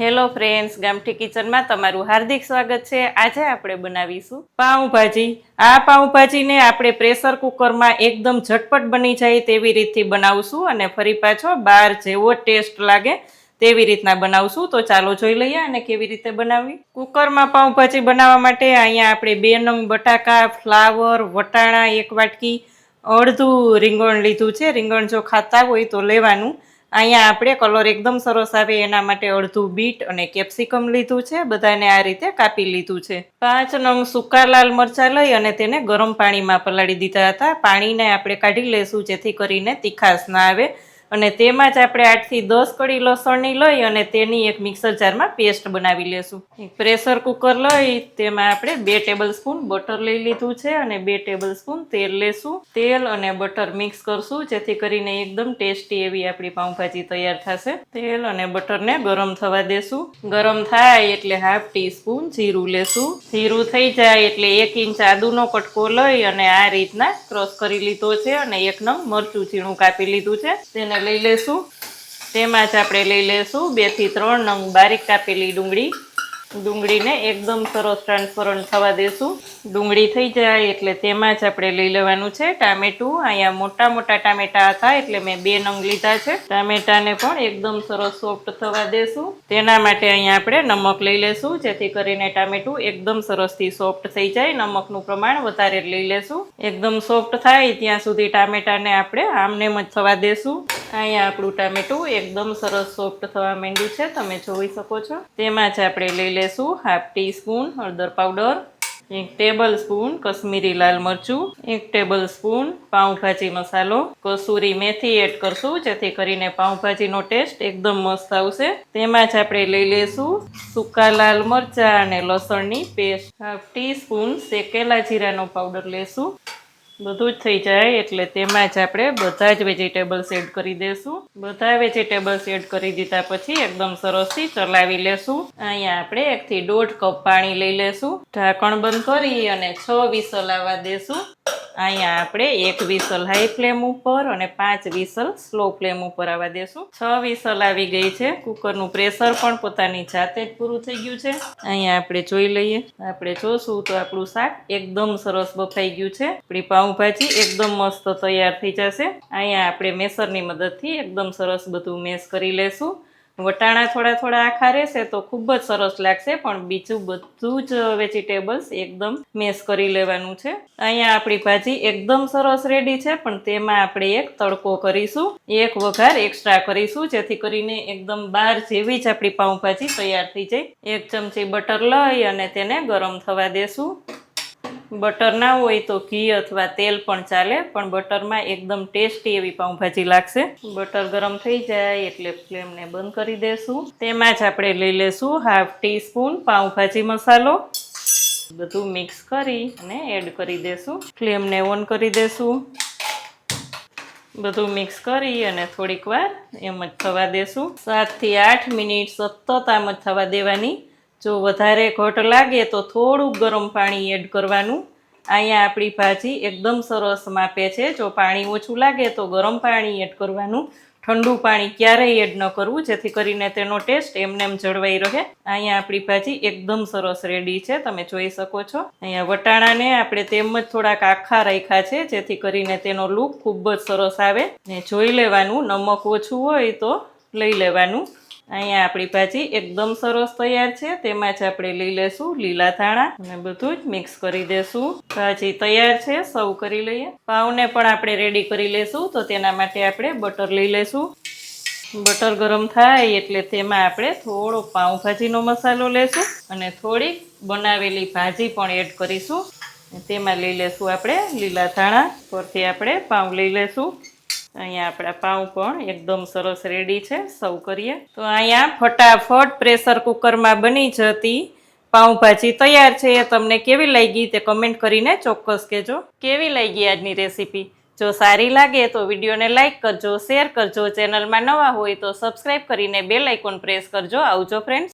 Hello friends, ગામઠી કિચનમાં તમારું હાર્દિક સ્વાગત છે. આજે આપણે બનાવીશું પાઉંભાજી. આ પાઉંભાજીને આપણે પ્રેશર કુકરમાં એકદમ ઝટપટ બની જાય તેવી રીતથી બનાવશું અને ફરી પાછો બહાર જેવો ટેસ્ટ લાગે તેવી રીતના બનાવશું. તો ચાલો જોઈ લઈએ અને કેવી રીતે બનાવવી. કુકરમાં પાઉંભાજી બનાવવા માટે અહીંયા આપણે બે નંગ બટાકા, ફ્લાવર, વટાણા, એક વાટકી અડધું રીંગણ લીધું છે. રીંગણ જો ખાતા હોય તો લેવાનું. અહીંયા આપણે કલર એકદમ સરસ આવે એના માટે અડધું બીટ અને કેપ્સિકમ લીધું છે. બધાને આ રીતે કાપી લીધું છે. પાંચ નંગ સૂકા લાલ મરચાં લઈ અને તેને ગરમ પાણીમાં પલાળી દીધા હતા. પાણીને આપણે કાઢી લેશું જેથી કરીને તીખાશ ના આવે. અને તેમાં જ આપણે આઠથી દસ કડી લસણની લઈ અને તેની એક મિક્સર જારમાં પેસ્ટ બનાવી લેશું. પ્રેશર કુકર લઈ, તેમાં આપણે બે ટેબલ સ્પૂન બટર લઈ લીધું છે અને બે ટેબલ સ્પૂન તેલ લેશું. તેલ અને બટર મિક્સ કરશું, જેથી કરીને એકદમ ટેસ્ટી એવી આપણી પાઉંભાજી તૈયાર થશે. તેલ અને બટરને ગરમ થવા દેશું. ગરમ થાય એટલે હાફ ટી સ્પૂન જીરું લેશું. જીરું થઈ જાય એટલે એક ઇંચ આદુનો કટકો લઈ અને આ રીતના ક્રોસ કરી લીધો છે અને એક નંગ મરચું ઝીણું કાપી લીધું છે. તેને લઈ લેશું. તેમાં જ આપણે લઈ લેશું બેથી ત્રણ નંગ બારીક કાપેલી ડુંગળી. ડુંગળીને એકદમ સરસ ટ્રાન્સફરન્ટ થવા દેશું. ડુંગળી થઈ જાય એટલે તેમાં જ આપણે લઈ લેવાનું છે ટામેટું. અહીંયા મોટા મોટા ટામેટા હતા એટલે મેં બે નંગ લીધા છે. ટામેટાને પણ એકદમ સરસ સોફ્ટ થવા દેશું. તેના માટે અહીંયા આપણે નમક લઈ લેશું, જેથી કરીને ટામેટું એકદમ સરસથી સોફ્ટ થઈ જાય. નમકનું પ્રમાણ વધારે લઈ લેશું. એકદમ સોફ્ટ થાય ત્યાં સુધી ટામેટાને આપણે આમને જ થવા દેશું. અહીંયા આપણું ટામેટું એકદમ સરસ સોફ્ટ થવા માંડ્યું છે, તમે જોઈ શકો છો. તેમાં જ આપણે લઈ લેશું હાફ ટી સ્પૂન હળદર પાવડર એક ટેબલ સ્પૂન કશ્મીરી લાલ મરચું, એક ટેબલ સ્પૂન પાઉંભાજી મસાલો. કસૂરી મેથી એડ કરશું, જેથી કરીને પાઉંભાજીનો ટેસ્ટ એકદમ મસ્ત આવશે. તેમાં જ આપણે લઈ લેશું સૂકા લાલ મરચાં અને લસણની પેસ્ટ. હાફ ટી સ્પૂન શેકેલા જીરાનો પાવડર લેશું. બધું જ થઈ જાય, એટલે તેમાં જ આપણે બધા જ વેજીટેબલ્સ એડ કરી દેશું. બધા વેજીટેબલ્સ એડ કરી દીધા પછી એકદમ સરસથી ચલાવી લેશું. અહીંયા આપણે એકથી દોઢ કપ પાણી લઈ લેશું. ઢાંકણ બંધ કરી અને છ વિસલ આવવા દેશું. અહીંયા આપણે એક વિસલ હાઈ ફ્લેમ ઉપર અને પાંચ વિસલ સ્લો ફ્લેમ ઉપર આવવા દેશું. છ વિસલ આવી ગઈ છે. કુકરનું પ્રેશર પણ પોતાની જાતે જ પૂરું થઈ ગયું છે. અહીંયા આપણે જોઈ લઈએ. આપણે જોશું તો આપણું શાક એકદમ સરસ બફાઈ ગયું છે. આપણી પાઉંભાજી એકદમ મસ્ત તૈયાર થઈ જશે. અહીંયા આપણે મેસરની મદદથી એકદમ સરસ બધું મેસ કરી લેશું. વટાણા થોડા થોડા આખા રહેશે તો ખૂબ જ સરસ લાગશે, પણ બીજું બધું જ વેજીટેબલ્સ એકદમ મેશ કરી લેવાનું છે. અહીંયા આપણી ભાજી એકદમ સરસ રેડી છે, પણ તેમાં આપણે એક તડકો કરીશું, એક વઘાર એક્સ્ટ્રા કરીશું, જેથી કરીને એકદમ બહાર જેવી જ આપણી પાઉંભાજી તૈયાર થઈ જાય. એક ચમચી બટર લઈ અને તેને ગરમ થવા દેશું. બટર ના હોય તો ઘી અથવા તેલ પણ ચાલે, પણ બટરમાં એકદમ ટેસ્ટી એવી પાઉંભાજી લાગશે. બટર ગરમ થઈ જાય એટલે ફ્લેમને બંધ કરી દેશું. તેમાં જ આપણે લઈ લેશું હાફ ટીસ્પૂન પાઉંભાજી મસાલો. બધું મિક્સ કરી અને એડ કરી દેશું. ફ્લેમને ઓન કરી દેશું. બધું મિક્સ કરી અને થોડીક વાર એમ જ થવા દેશું. સાતથી આઠ મિનિટ સતત આમ જ થવા દેવાની. જો વધારે ઘટ લાગે તો થોડુંક ગરમ પાણી એડ કરવાનું. અહીંયા આપણી ભાજી એકદમ સરસ માપે છે. જો પાણી ઓછું લાગે તો ગરમ પાણી એડ કરવાનું. ઠંડુ પાણી ક્યારેય એડ ન કરવું, જેથી કરીને તેનો ટેસ્ટ એમને એમ જળવાઈ રહે. અહીંયા આપણી ભાજી એકદમ સરસ રેડી છે. તમે જોઈ શકો છો. અહીંયા વટાણાને આપણે તેમ જ થોડાક આખા રાખ્યા છે, જેથી કરીને તેનો લુક ખૂબ જ સરસ આવે. ને જોઈ લેવાનું, નમક ઓછું હોય તો લઈ લેવાનું. અહીંયા આપણી ભાજી એકદમ સરસ તૈયાર છે. તેમાં જ આપણે લઈ લેશું લીલા ધાણા અને બધું જ મિક્સ કરી દેશું. ભાજી તૈયાર છે, સર્વ કરી લઈએ. પાઉને પણ આપણે રેડી કરી લેશું, તો તેના માટે આપણે બટર લઈ લેશું. બટર ગરમ થાય એટલે તેમાં આપણે થોડો પાઉંભાજીનો મસાલો લેશું અને થોડીક બનાવેલી ભાજી પણ એડ કરીશું. તેમાં લઈ લેશું આપણે લીલા ધાણા. પરથી આપણે પાઉં લઈ લેશું. અહીંયા આપણા પાઉં પણ એકદમ સરસ રેડી છે. સર્વ કરીએ. તો અહીંયા ફટાફટ પ્રેશર કુકરમાં બની જતી પાઉંભાજી તૈયાર છે. એ તમને કેવી લાગી તે કમેન્ટ કરીને ચોક્કસ કહેજો. કેવી લાગી આજની રેસીપી જો સારી લાગે તો વિડીયોને લાઇક કરજો શેર કરજો. ચેનલમાં નવા હોય તો સબસ્ક્રાઈબ કરીને બેલ આઇકોન પ્રેસ કરજો. આવજો ફ્રેન્ડ્સ